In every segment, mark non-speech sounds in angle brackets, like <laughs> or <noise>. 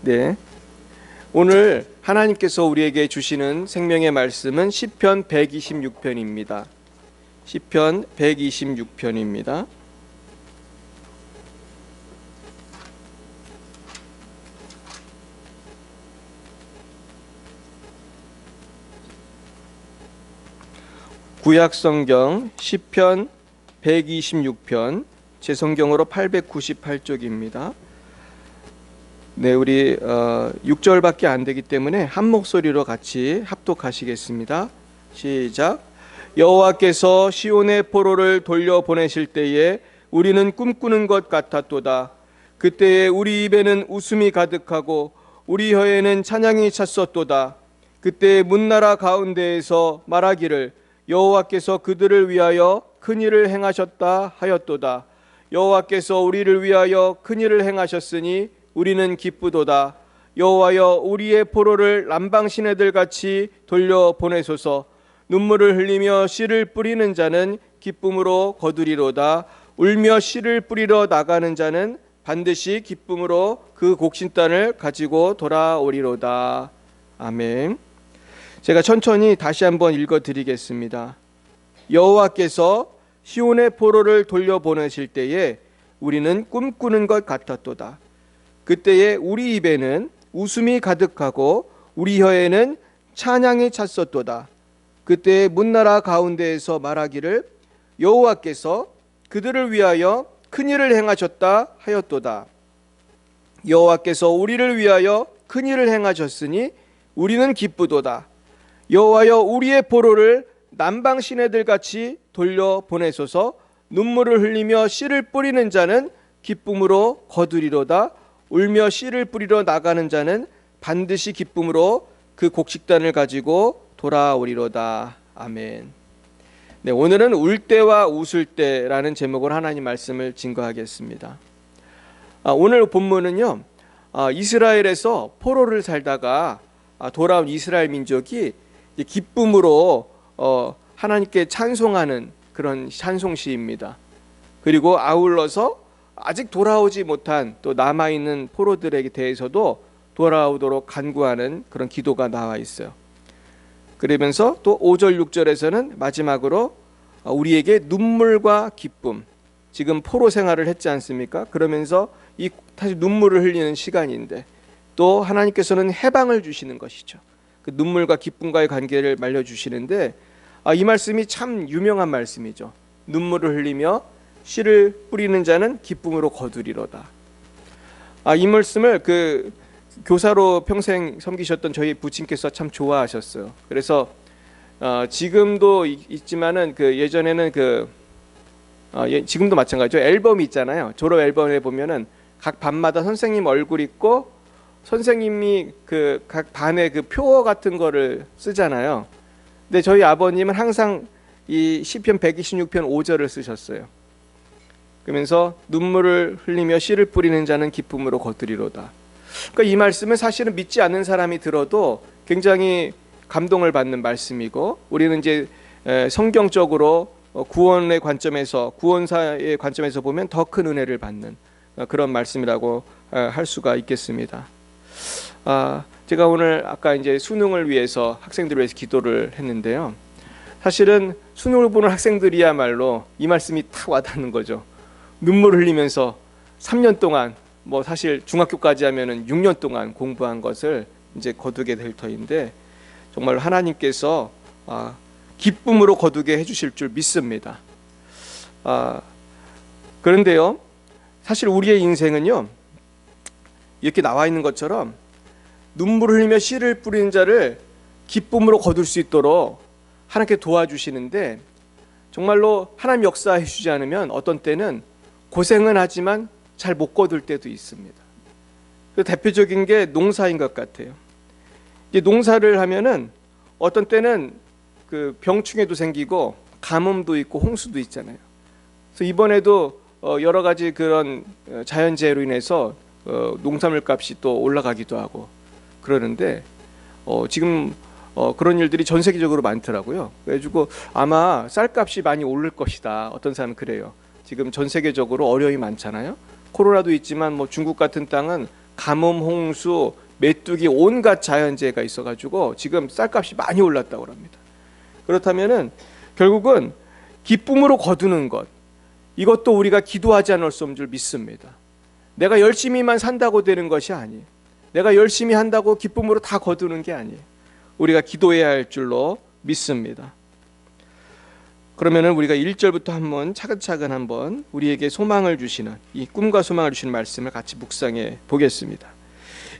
네. 오늘 하나님께서 우리에게 주시는 생명의 말씀은 시편 126편입니다. 시편 126편입니다. 구약 성경 시편 126편 제 성경으로 898쪽입니다. 네, 우리 어, 6절밖에 안 되기 때문에 한 목소리로 같이 합독하시겠습니다. 시작. 여호와께서 시온의 포로를 돌려 보내실 때에 우리는 꿈꾸는 것 같았도다. 그때에 우리 입에는 웃음이 가득하고 우리 혀에는 찬양이 찼었도다. 그때 문나라 가운데에서 말하기를 여호와께서 그들을 위하여 큰 일을 행하셨다 하였도다. 여호와께서 우리를 위하여 큰 일을 행하셨으니 우리는 기쁘도다. 여호와여 우리의 포로를 남방 시내들 같이 돌려 보내소서. 눈물을 흘리며 씨를 뿌리는 자는 기쁨으로 거두리로다. 울며 씨를 뿌리러 나가는 자는 반드시 기쁨으로 그 곡신단을 가지고 돌아오리로다. 아멘. 제가 천천히 다시 한번 읽어 드리겠습니다. 여호와께서 시온의 포로를 돌려보내실 때에 우리는 꿈꾸는 것 같았도다. 그때에 우리 입에는 웃음이 가득하고 우리 혀에는 찬양이 찼었도다. 그때 문나라 가운데에서 말하기를 여호와께서 그들을 위하여 큰 일을 행하셨다 하였도다. 여호와께서 우리를 위하여 큰 일을 행하셨으니 우리는 기쁘도다. 여호와여 우리의 포로를 남방 시내들 같이 돌려 보내소서 눈물을 흘리며 씨를 뿌리는 자는 기쁨으로 거두리로다 울며 씨를 뿌리러 나가는 자는 반드시 기쁨으로 그 곡식단을 가지고 돌아오리로다 아멘. 네, 오늘은 울 때와 웃을 때라는 제목으로 하나님 말씀을 증거하겠습니다. 아, 오늘 본문은요 아, 이스라엘에서 포로를 살다가 아, 돌아온 이스라엘 민족이 기쁨으로 어, 하나님께 찬송하는 그런 찬송시입니다. 그리고 아울러서 아직 돌아오지 못한 또 남아 있는 포로들에게 대해서도 돌아오도록 간구하는 그런 기도가 나와 있어요. 그러면서 또 5절 6절에서는 마지막으로 어, 우리에게 눈물과 기쁨 지금 포로 생활을 했지 않습니까? 그러면서 이 다시 눈물을 흘리는 시간인데 또 하나님께서는 해방을 주시는 것이죠. 그 눈물과 기쁨과의 관계를 말려 주시는데 아, 이 말씀이 참 유명한 말씀이죠. 눈물을 흘리며 씨를 뿌리는 자는 기쁨으로 거두리로다. 아, 이 말씀을 그 교사로 평생 섬기셨던 저희 부친께서 참 좋아하셨어요. 그래서 어, 지금도 이- 있지만은 그 예전에는 그 어, 예, 지금도 마찬가지죠. 앨범이 있잖아요. 졸업 앨범에 보면은 각 반마다 선생님 얼굴 있고 선생님이 그 각 반에 그 표어 같은 거를 쓰잖아요. 근데 저희 아버님은 항상 이 시편 126편 5절을 쓰셨어요. 그러면서 눈물을 흘리며 씨를 뿌리는 자는 기쁨으로 거두리로다. 그러니까 이 말씀은 사실은 믿지 않는 사람이 들어도 굉장히 감동을 받는 말씀이고 우리는 이제 에, 성경적으로 어, 구원의 관점에서 구원사의 관점에서 보면 더 큰 은혜를 받는 어, 그런 말씀이라고 어, 할 수가 있겠습니다. 아, 제가 오늘 아까 이제 수능을 위해서 학생들을 위해서 기도를 했는데요. 사실은 수능을 보는 학생들이야말로 이 말씀이 탁 와닿는 거죠. 눈물 흘리면서 3년 동안 뭐 사실 중학교까지 하면은 6년 동안 공부한 것을 이제 거두게 될 터인데 정말 하나님께서 아, 기쁨으로 거두게 해주실 줄 믿습니다. 아, 그런데요, 사실 우리의 인생은요 이렇게 나와 있는 것처럼 눈물을 흘리며 씨를 뿌리는 자를 기쁨으로 거둘 수 있도록 하나님께 도와주시는데 정말로 하나님 역사해 주지 않으면 어떤 때는 고생은 하지만 잘 못 거둘 때도 있습니다. 그 대표적인 게 농사인 것 같아요. 이제 농사를 하면은 어떤 때는 그 병충해도 생기고 가뭄도 있고 홍수도 있잖아요. 그래서 이번에도 어 여러 가지 그런 어, 자연재해로 인해서 어 농산물 값이 또 올라가기도 하고 그러는데 어 지금 어 그런 일들이 전 세계적으로 많더라고요. 그래가지고 아마 쌀값이 많이 오를 것이다. 어떤 사람은 그래요. 지금 전 세계적으로 어려움이 많잖아요. 코로나도 있지만 뭐 중국 같은 땅은 가뭄, 홍수, 메뚜기 온갖 자연재해가 있어가지고 지금 쌀값이 많이 올랐다고 합니다. 그렇다면은 결국은 기쁨으로 거두는 것 이것도 우리가 기도하지 않을 수 없는 줄 믿습니다. 내가 열심히만 산다고 되는 것이 아니에요. 내가 열심히 한다고 기쁨으로 다 거두는 게 아니에요. 우리가 기도해야 할 줄로 믿습니다. 그러면은 우리가 1절부터 한번 차근차근 한번 우리에게 소망을 주시는 이 꿈과 소망을 주시는 말씀을 같이 묵상해 보겠습니다.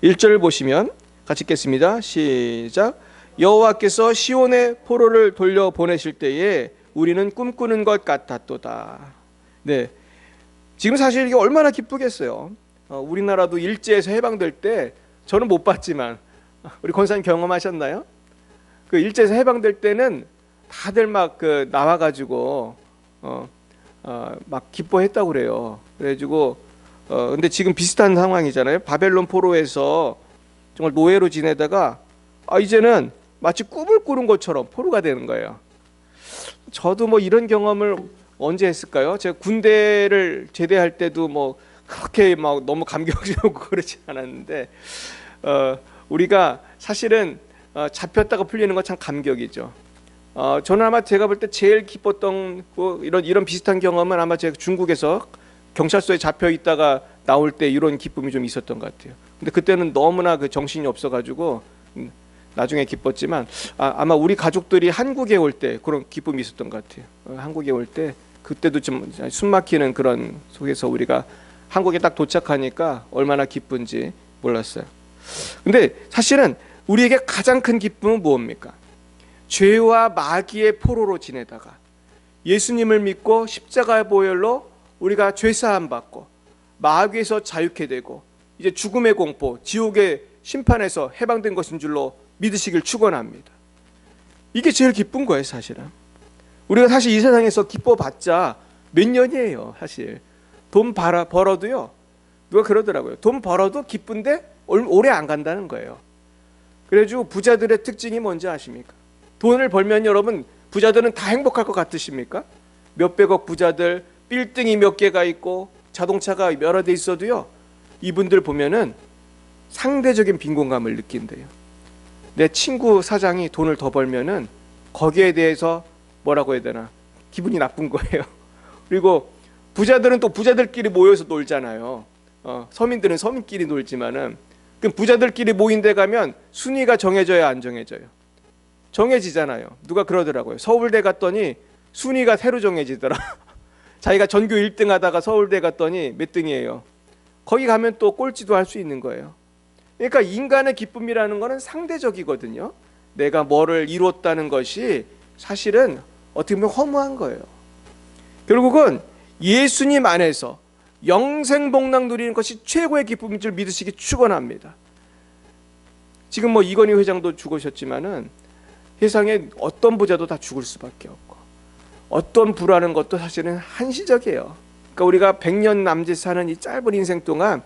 1절을 보시면 같이 읽겠습니다. 시작. 여호와께서 시온의 포로를 돌려 보내실 때에 우리는 꿈꾸는 것 같았도다. 네. 지금 사실 이게 얼마나 기쁘겠어요. 어, 우리나라도 일제에서 해방될 때 저는 못 봤지만 우리 권사님 경험하셨나요? 그 일제에서 해방될 때는 다들 막 그 나와가지고 어, 어, 막 기뻐했다고 그래요. 그래가지고 어, 근데 지금 비슷한 상황이잖아요. 바벨론 포로에서 정말 노예로 지내다가 아 이제는 마치 꿈을 꾸는 것처럼 포로가 되는 거예요. 저도 뭐 이런 경험을 언제 했을까요? 제가 군대를 제대할 때도 뭐 그렇게 막 너무 감격스럽고 <laughs> 그러지 않았는데 어, 우리가 사실은 어, 잡혔다가 풀리는 건 참 감격이죠. 어, 저는 아마 제가 볼 때 제일 기뻤던 뭐 이런 이런 비슷한 경험은 아마 제가 중국에서 경찰서에 잡혀 있다가 나올 때 이런 기쁨이 좀 있었던 것 같아요. 근데 그때는 너무나 그 정신이 없어가지고 음, 나중에 기뻤지만 아, 마 우리 가족들이 한국에 올 때 그런 기쁨이 있었던 것 같아요. 어, 한국에 올 때 그때도 좀 숨막히는 그런 속에서 우리가 한국에 딱 도착하니까 얼마나 기쁜지 몰랐어요. 근데 사실은 우리에게 가장 큰 기쁨은 무엇입니까? 죄와 마귀의 포로로 지내다가 예수님을 믿고 십자가의 보혈로 우리가 죄 사함 받고 마귀에서 자유케 되고 이제 죽음의 공포, 지옥의 심판에서 해방된 것인 줄로 믿으시길 축원합니다. 이게 제일 기쁜 거예요, 사실은. 우리가 사실 이 세상에서 기뻐봤자 몇 년이에요, 사실. 돈 벌어, 벌어도요. 누가 그러더라고요. 돈 벌어도 기쁜데 오래 안 간다는 거예요. 그래가지고 부자들의 특징이 뭔지 아십니까? 돈을 벌면 여러분 부자들은 다 행복할 것 같으십니까? 몇백억 부자들 빌딩이 몇 개가 있고 자동차가 여러 대 있어도요. 이분들 보면은 상대적인 빈곤감을 느낀대요. 내 친구 사장이 돈을 더 벌면은 거기에 대해서 뭐라고 해야 되나 기분이 나쁜 거예요. <laughs> 그리고 부자들은 또 부자들끼리 모여서 놀잖아요. 어, 서민들은 서민끼리 놀지만은 그 부자들끼리 모인 데 가면 순위가 정해져야 안 정해져요. 정해지잖아요. 누가 그러더라고요. 서울대 갔더니 순위가 새로 정해지더라. <laughs> 자기가 전교 1등 하다가 서울대 갔더니 몇 등이에요. 거기 가면 또 꼴찌도 할 수 있는 거예요. 그러니까 인간의 기쁨이라는 것은 상대적이거든요. 내가 뭐를 이뤘다는 것이 사실은 어떻게 보면 허무한 거예요. 결국은 예수님 안에서 영생 복락 누리는 것이 최고의 기쁨인 줄 믿으시기 축원합니다. 지금 뭐 이건희 회장도 죽으셨지만은 세상에 어떤 부자도 다 죽을 수밖에 없고 어떤 부라는 것도 사실은 한시적이에요. 그러니까 우리가 100년 남짓 사는 이 짧은 인생 동안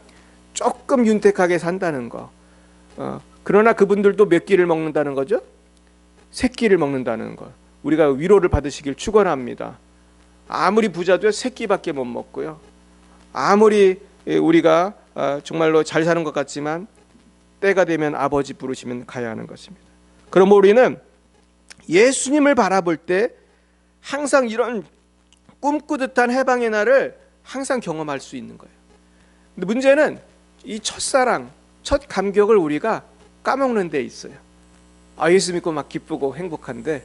조금 윤택하게 산다는 거. 어, 그러나 그분들도 몇 끼를 먹는다는 거죠? 세 끼를 먹는다는 거. 우리가 위로를 받으시길 축원합니다. 아무리 부자도 세 끼밖에 못 먹고요. 아무리 우리가 어, 정말로 잘 사는 것 같지만 때가 되면 아버지 부르시면 가야 하는 것입니다. 그럼 우리는 예수님을 바라볼 때 항상 이런 꿈꾸듯한 해방의 날을 항상 경험할 수 있는 거예요. 근데 문제는 이 첫사랑, 첫 감격을 우리가 까먹는 데 있어요. 아, 예수 믿고 막 기쁘고 행복한데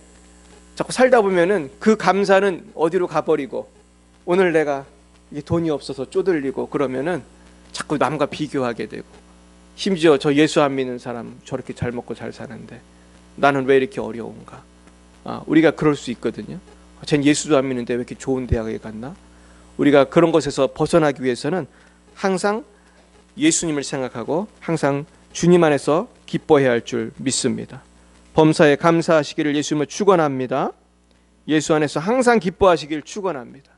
자꾸 살다 보면은 그 감사는 어디로 가버리고 오늘 내가 돈이 없어서 쪼들리고 그러면은 자꾸 남과 비교하게 되고 심지어 저 예수 안 믿는 사람 저렇게 잘 먹고 잘 사는데 나는 왜 이렇게 어려운가? 아, 우리가 그럴 수 있거든요. 쟨 예수도 안 믿는데 왜 이렇게 좋은 대학에 갔나? 우리가 그런 것에서 벗어나기 위해서는 항상 예수님을 생각하고 항상 주님 안에서 기뻐해야 할 줄 믿습니다. 범사에 감사하시기를 예수님을 축원합니다. 예수 안에서 항상 기뻐하시기를 축원합니다.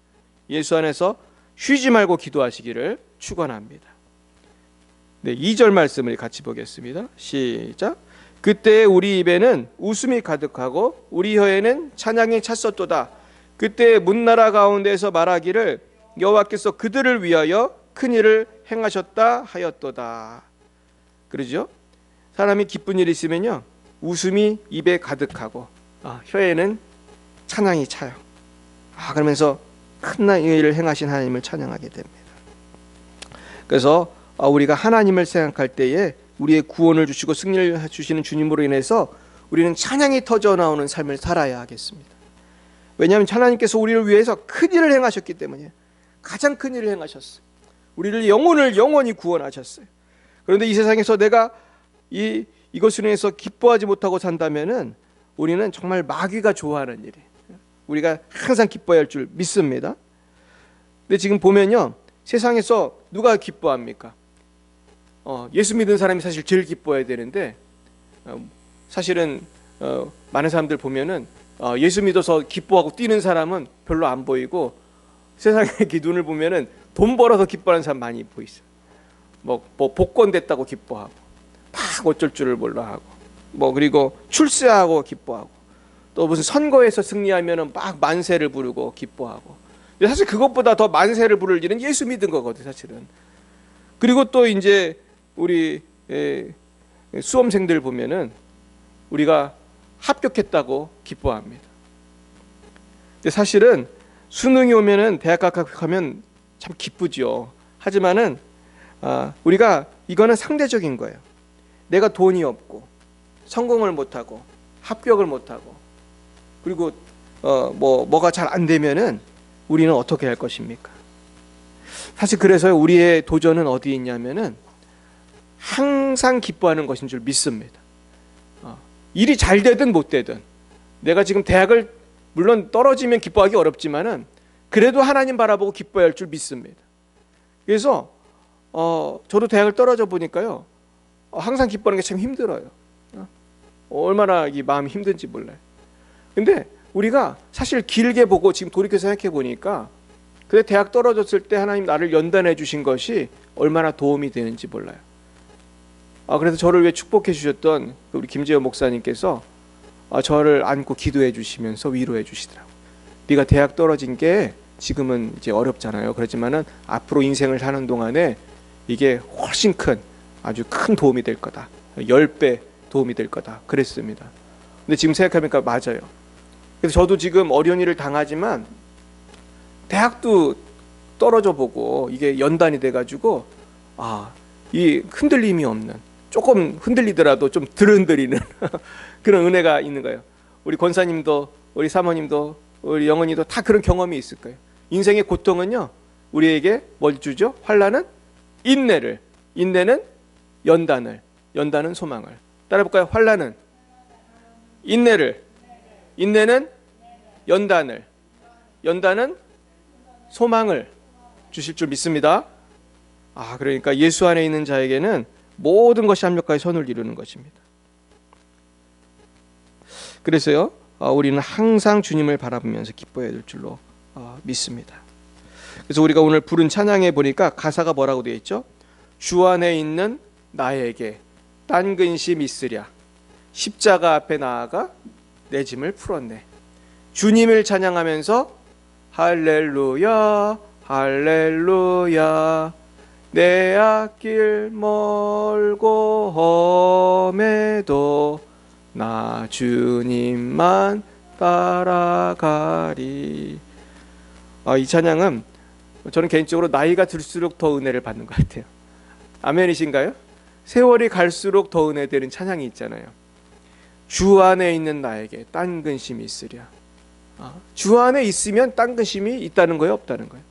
예수 안에서 쉬지 말고 기도하시기를 축원합니다. 네, 2절 말씀을 같이 보겠습니다. 시작. 그때 우리 입에는 웃음이 가득하고 우리 혀에는 찬양이 찼었도다. 그때 문나라 가운데서 말하기를 여호와께서 그들을 위하여 큰 일을 행하셨다 하였도다. 그러죠? 사람이 기쁜 일이 있으면요 웃음이 입에 가득하고 아, 혀에는 찬양이 차요. 아 그러면서 큰 일을 행하신 하나님을 찬양하게 됩니다. 그래서 아, 우리가 하나님을 생각할 때에 우리의 구원을 주시고 승리를 주시는 주님으로 인해서 우리는 찬양이 터져 나오는 삶을 살아야 하겠습니다. 왜냐하면 하나님께서 우리를 위해서 큰 일을 행하셨기 때문에 가장 큰 일을 행하셨어요. 우리를 영혼을 영원히 구원하셨어요. 그런데 이 세상에서 내가 이 이것으로 인해서 기뻐하지 못하고 산다면은 우리는 정말 마귀가 좋아하는 일이에요. 우리가 항상 기뻐해야 할줄 믿습니다. 근데 지금 보면요. 세상에서 누가 기뻐합니까? 어, 예수 믿는 사람이 사실 제일 기뻐해야 되는데 어, 사실은 어, 많은 사람들 보면은 어, 예수 믿어서 기뻐하고 뛰는 사람은 별로 안 보이고 세상에 <laughs> 눈을 보면은 돈 벌어서 기뻐하는 사람 많이 보이죠. 뭐, 뭐 복권 됐다고 기뻐하고 막 어쩔 줄을 몰라 하고 뭐 그리고 출세하고 기뻐하고 또 무슨 선거에서 승리하면은 막 만세를 부르고 기뻐하고 사실 그것보다 더 만세를 부를 일은 예수 믿은 거거든 사실은 그리고 또 이제 우리 에, 수험생들 보면은 우리가 합격했다고 기뻐합니다. 근데 사실은 수능이 오면은 대학 합격하면 참 기쁘죠. 하지만은 아, 우리가 이거는 상대적인 거예요. 내가 돈이 없고 성공을 못하고 합격을 못하고 그리고 어, 뭐 뭐가 잘 안 되면은 우리는 어떻게 할 것입니까? 사실 그래서 우리의 도전은 어디 있냐면은 항상 기뻐하는 것인 줄 믿습니다. 어, 일이 잘 되든 못 되든 내가 지금 대학을 물론 떨어지면 기뻐하기 어렵지만은 그래도 하나님 바라보고 기뻐해야 할 줄 믿습니다. 그래서 어, 저도 대학을 떨어져 보니까요 어, 항상 기뻐하는 게 참 힘들어요. 어, 얼마나 이 마음이 힘든지 몰라요. 근데 우리가 사실 길게 보고 지금 돌이켜 생각해 보니까 그래 대학 떨어졌을 때 하나님 나를 연단해 주신 것이 얼마나 도움이 되는지 몰라요. 아 그래서 저를 왜 축복해 주셨던 그 우리 김재현 목사님께서 아, 저를 안고 기도해 주시면서 위로해 주시더라고. 네가 대학 떨어진 게 지금은 이제 어렵잖아요. 그렇지만은 앞으로 인생을 사는 동안에 이게 훨씬 큰 아주 큰 도움이 될 거다. 열배 도움이 될 거다. 그랬습니다. 근데 지금 생각하니까 맞아요. 그래서 저도 지금 어려운 일을 당하지만 대학도 떨어져 보고 이게 연단이 돼 가지고 아, 이 흔들림이 없는 조금 흔들리더라도 좀 들흔들리는 <laughs> 그런 은혜가 있는 거예요. 우리 권사님도 우리 사모님도 우리 영원이도 다 그런 경험이 있을 거예요. 인생의 고통은요. 우리에게 뭘 주죠? 환란은 인내를 인내는 연단을 연단은 소망을 따라 볼까요? 환란은 인내를 인내는 연단을 연단은 소망을 주실 줄 믿습니다. 아 그러니까 예수 안에 있는 자에게는 모든 것이 합력하여 선을 이루는 것입니다. 그래서요 어, 우리는 항상 주님을 바라보면서 기뻐해야 될 줄로 어, 믿습니다. 그래서 우리가 오늘 부른 찬양에 보니까 가사가 뭐라고 되어 있죠? 주 안에 있는 나에게 딴 근심 있으랴 십자가 앞에 나아가 내 짐을 풀었네. 주님을 찬양하면서 할렐루야 할렐루야 내 앞길 멀고 험해도 나 주님만 따라가리. 아, 이 찬양은 저는 개인적으로 나이가 들수록 더 은혜를 받는 것 같아요. 아멘이신가요? 세월이 갈수록 더 은혜되는 찬양이 있잖아요. 주 안에 있는 나에게 딴 근심이 있으랴. 아, 주 안에 있으면 딴 근심이 있다는 거예요, 없다는 거예요.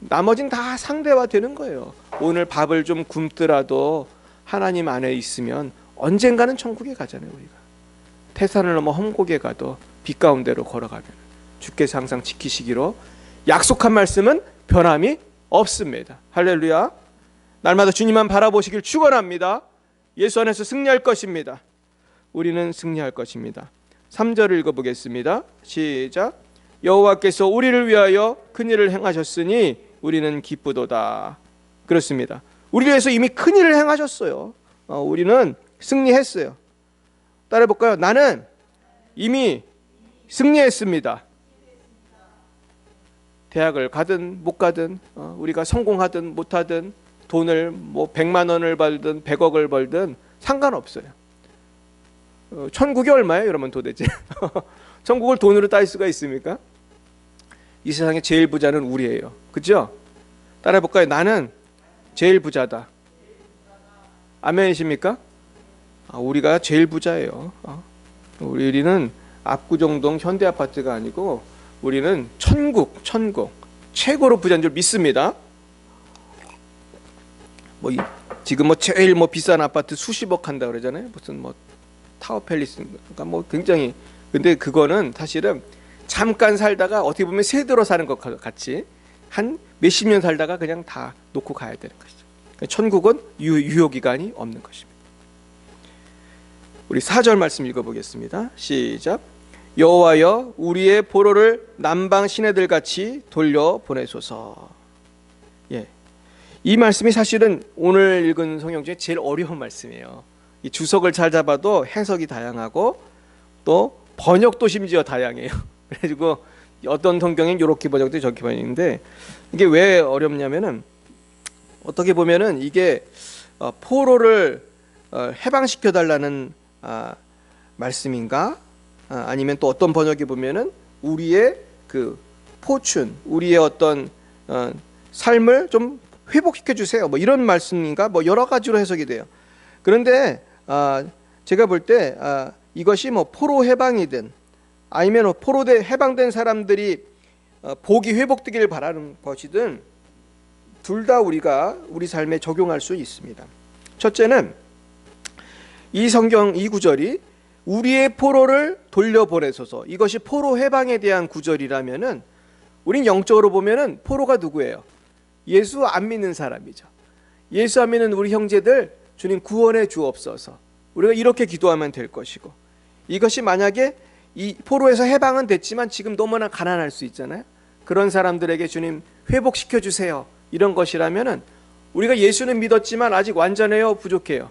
나머진 다 상대화되는 거예요. 오늘 밥을 좀 굶더라도 하나님 안에 있으면 언젠가는 천국에 가잖아요, 우리가. 태산을 넘어 험곡에 가도 빛 가운데로 걸어가면 주께서 항상 지키시기로 약속한 말씀은 변함이 없습니다. 할렐루야. 날마다 주님만 바라보시길 축원합니다. 예수 안에서 승리할 것입니다. 우리는 승리할 것입니다. 3절을 읽어 보겠습니다. 시작. 여호와께서 우리를 위하여 큰 일을 행하셨으니 우리는 기쁘도다. 그렇습니다. 우리를 위해서 이미 큰 일을 행하셨어요. 어, 우리는 승리했어요. 따라 볼까요? 나는 이미 승리했습니다. 대학을 가든 못 가든 어, 우리가 성공하든 못하든 돈을 뭐 100만 원을 벌든 100억을 벌든 상관없어요. 어, 천국이 얼마예요, 여러분 도대체? <laughs> 천국을 돈으로 따질 수가 있습니까? 이 세상에 제일 부자는 우리예요. 그죠? 따라해 볼까요? 나는 제일 부자다. 아멘이십니까? 아, 우리가 제일 부자예요. 어? 우리는 압구정동 현대 아파트가 아니고 우리는 천국, 천국 최고로 부자인 줄 믿습니다. 뭐 이- 지금 뭐 제일 뭐 비싼 아파트 수십억 한다 그러잖아요. 무슨 뭐 타워 팰리스가 뭐 굉장히 근데 그거는 사실은 잠깐 살다가 어떻게 보면 세대로 사는 것 같이 한 몇십 년 살다가 그냥 다 놓고 가야 되는 것이죠. 천국은 유, 유효 기간이 없는 것입니다. 우리 4절 말씀 읽어 보겠습니다. 시작. 여호와여 우리의 보로를 남방 시내들 같이 돌려 보내소서. 예. 이 말씀이 사실은 오늘 읽은 성경 중에 제일 어려운 말씀이에요. 이 주석을 잘 잡아도 해석이 다양하고 또 번역도 심지어 다양해요. 그래가지고 어떤 성경엔 이렇게 번역돼 저렇게 번역인데 이게 왜 어렵냐면은 어떻게 보면은 이게 어, 포로를 어, 해방시켜 달라는 아, 말씀인가? 아, 아니면 또 어떤 번역에 보면은 우리의 그 포춘, 우리의 어떤 어, 삶을 좀 회복시켜 주세요. 뭐 이런 말씀인가? 뭐 여러 가지로 해석이 돼요. 그런데 아, 제가 볼때 아, 이것이 뭐 포로 해방이든 아니면 뭐 포로돼 해방된 사람들이 어, 복이 회복되기를 바라는 것이든 둘 다 우리가 우리 삶에 적용할 수 있습니다. 첫째는 이 성경 이 구절이 우리의 포로를 돌려보내소서 이것이 포로 해방에 대한 구절이라면은 우린 영적으로 보면은 포로가 누구예요? 예수 안 믿는 사람이죠. 예수 안 믿는 우리 형제들 주님 구원해 주옵소서. 우리가 이렇게 기도하면 될 것이고 이것이 만약에 이 포로에서 해방은 됐지만 지금 너무나 가난할 수 있잖아요. 그런 사람들에게 주님 회복시켜 주세요. 이런 것이라면은 우리가 예수는 믿었지만 아직 완전해요, 부족해요.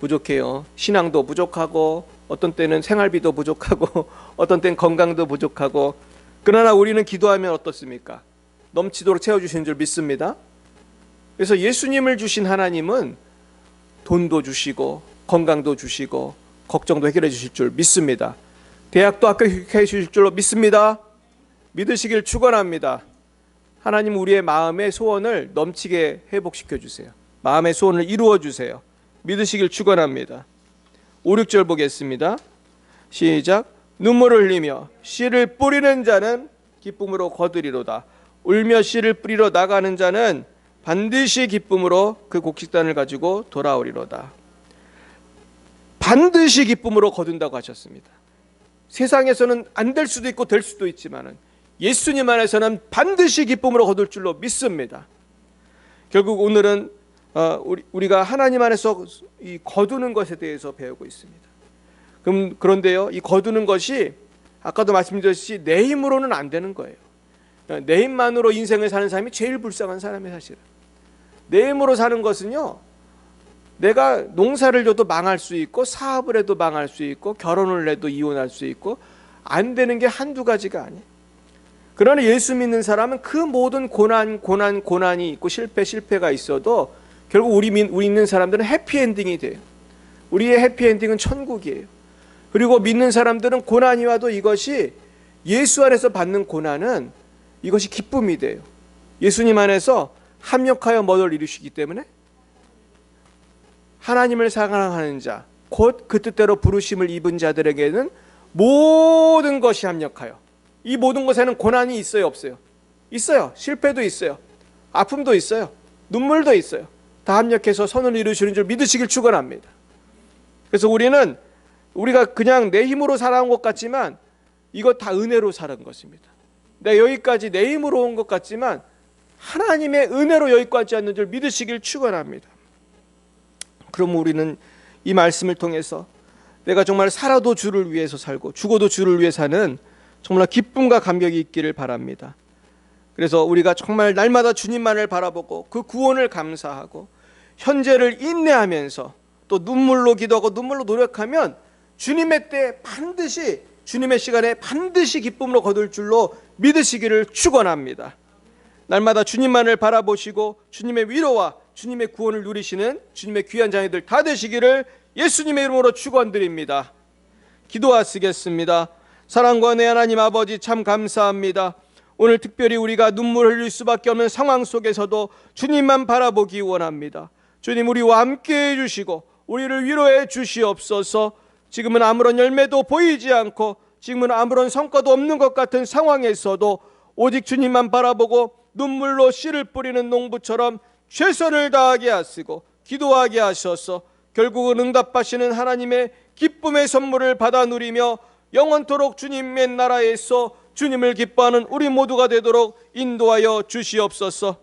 부족해요. 신앙도 부족하고 어떤 때는 생활비도 부족하고 <laughs> 어떤 때는 건강도 부족하고 그러나 우리는 기도하면 어떻습니까? 넘치도록 채워 주시는 줄 믿습니다. 그래서 예수님을 주신 하나님은 돈도 주시고 건강도 주시고 걱정도 해결해 주실 줄 믿습니다. 대학도 합격해 주실 줄로 믿습니다. 믿으시길 축원합니다. 하나님 우리의 마음의 소원을 넘치게 회복시켜 주세요. 마음의 소원을 이루어 주세요. 믿으시길 축원합니다. 5, 6절 보겠습니다. 시작. 눈물을 흘리며 씨를 뿌리는 자는 기쁨으로 거두리로다. 울며 씨를 뿌리러 나가는 자는 반드시 기쁨으로 그 곡식단을 가지고 돌아오리로다. 반드시 기쁨으로 거둔다고 하셨습니다. 세상에서는 안 될 수도 있고 될 수도 있지만은 예수님 안에서는 반드시 기쁨으로 거둘 줄로 믿습니다. 결국 오늘은 어, 우리, 우리가 하나님 안에서 이 거두는 것에 대해서 배우고 있습니다. 그런데요, 이 거두는 것이 아까도 말씀드렸듯이 내 힘으로는 안 되는 거예요. 내 힘만으로 인생을 사는 사람이 제일 불쌍한 사람이 사실은. 내 힘으로 사는 것은요, 내가 농사를 줘도 망할 수 있고 사업을 해도 망할 수 있고 결혼을 해도 이혼할 수 있고 안 되는 게 한두 가지가 아니에요. 그러나 예수 믿는 사람은 그 모든 고난 고난 고난이 있고 실패 실패가 있어도 결국 우리 민, 우리 있는 사람들은 해피엔딩이 돼요. 우리의 해피엔딩은 천국이에요. 그리고 믿는 사람들은 고난이 와도 이것이 예수 안에서 받는 고난은 이것이 기쁨이 돼요. 예수님 안에서 합력하여 뭐를 이루시기 때문에 하나님을 사랑하는 자, 곧 그 뜻대로 부르심을 입은 자들에게는 모든 것이 합력하여 이 모든 것에는 고난이 있어요, 없어요? 있어요. 실패도 있어요. 아픔도 있어요. 눈물도 있어요. 다 합력해서 선을 이루시는 줄 믿으시길 축원합니다. 그래서 우리는 우리가 그냥 내 힘으로 살아온 것 같지만 이거 다 은혜로 살은 것입니다. 내가 여기까지 내 힘으로 온 것 같지만 하나님의 은혜로 여기까지 왔는 줄 믿으시길 축원합니다. 그럼 우리는 이 말씀을 통해서 내가 정말 살아도 주를 위해서 살고 죽어도 주를 위해 사는 정말 기쁨과 감격이 있기를 바랍니다. 그래서 우리가 정말 날마다 주님만을 바라보고 그 구원을 감사하고 현재를 인내하면서 또 눈물로 기도하고 눈물로 노력하면 주님의 때 반드시 주님의 시간에 반드시 기쁨으로 거둘 줄로 믿으시기를 축원합니다. 날마다 주님만을 바라보시고 주님의 위로와 주님의 구원을 누리시는 주님의 귀한 자녀들 다 되시기를 예수님의 이름으로 축원드립니다. 기도하시겠습니다. 사랑과 내 하나님 아버지 참 감사합니다. 오늘 특별히 우리가 눈물 흘릴 수밖에 없는 상황 속에서도 주님만 바라보기 원합니다. 주님 우리와 함께 해 주시고 우리를 위로해 주시옵소서. 지금은 아무런 열매도 보이지 않고 지금은 아무런 성과도 없는 것 같은 상황에서도 오직 주님만 바라보고 눈물로 씨를 뿌리는 농부처럼 최선을 다하게 하시고 기도하게 하셔서 결국은 응답하시는 하나님의 기쁨의 선물을 받아 누리며 영원토록 주님의 나라에서 주님을 기뻐하는 우리 모두가 되도록 인도하여 주시옵소서.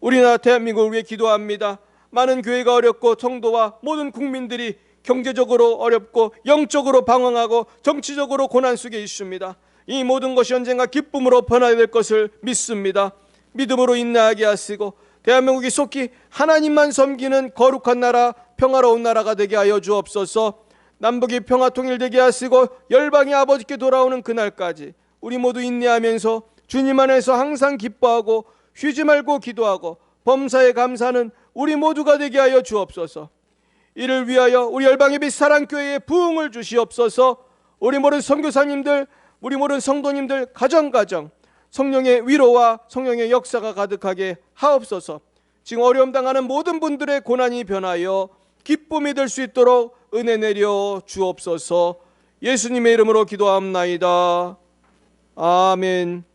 우리나라 대한민국을 위해 기도합니다. 많은 교회가 어렵고 성도와 모든 국민들이 경제적으로 어렵고 영적으로 방황하고 정치적으로 고난 속에 있습니다. 이 모든 것이 언젠가 기쁨으로 변화될 될 것을 믿습니다. 믿음으로 인내하게 하시고 대한민국이 속히 하나님만 섬기는 거룩한 나라, 평화로운 나라가 되게 하여 주옵소서. 남북이 평화 통일되게 하시고 열방이 아버지께 돌아오는 그날까지 우리 모두 인내하면서 주님 안에서 항상 기뻐하고 쉬지 말고 기도하고 범사에 감사하는 우리 모두가 되게 하여 주옵소서. 이를 위하여 우리 열방의 빛 사랑교회에 부흥을 주시옵소서. 우리 모든 선교사님들, 우리 모든 성도님들 가정 가정 성령의 위로와 성령의 역사가 가득하게 하옵소서. 지금 어려움 당하는 모든 분들의 고난이 변하여 기쁨이 될 수 있도록 은혜 내려 주옵소서. 예수님의 이름으로 기도합나이다. 아멘.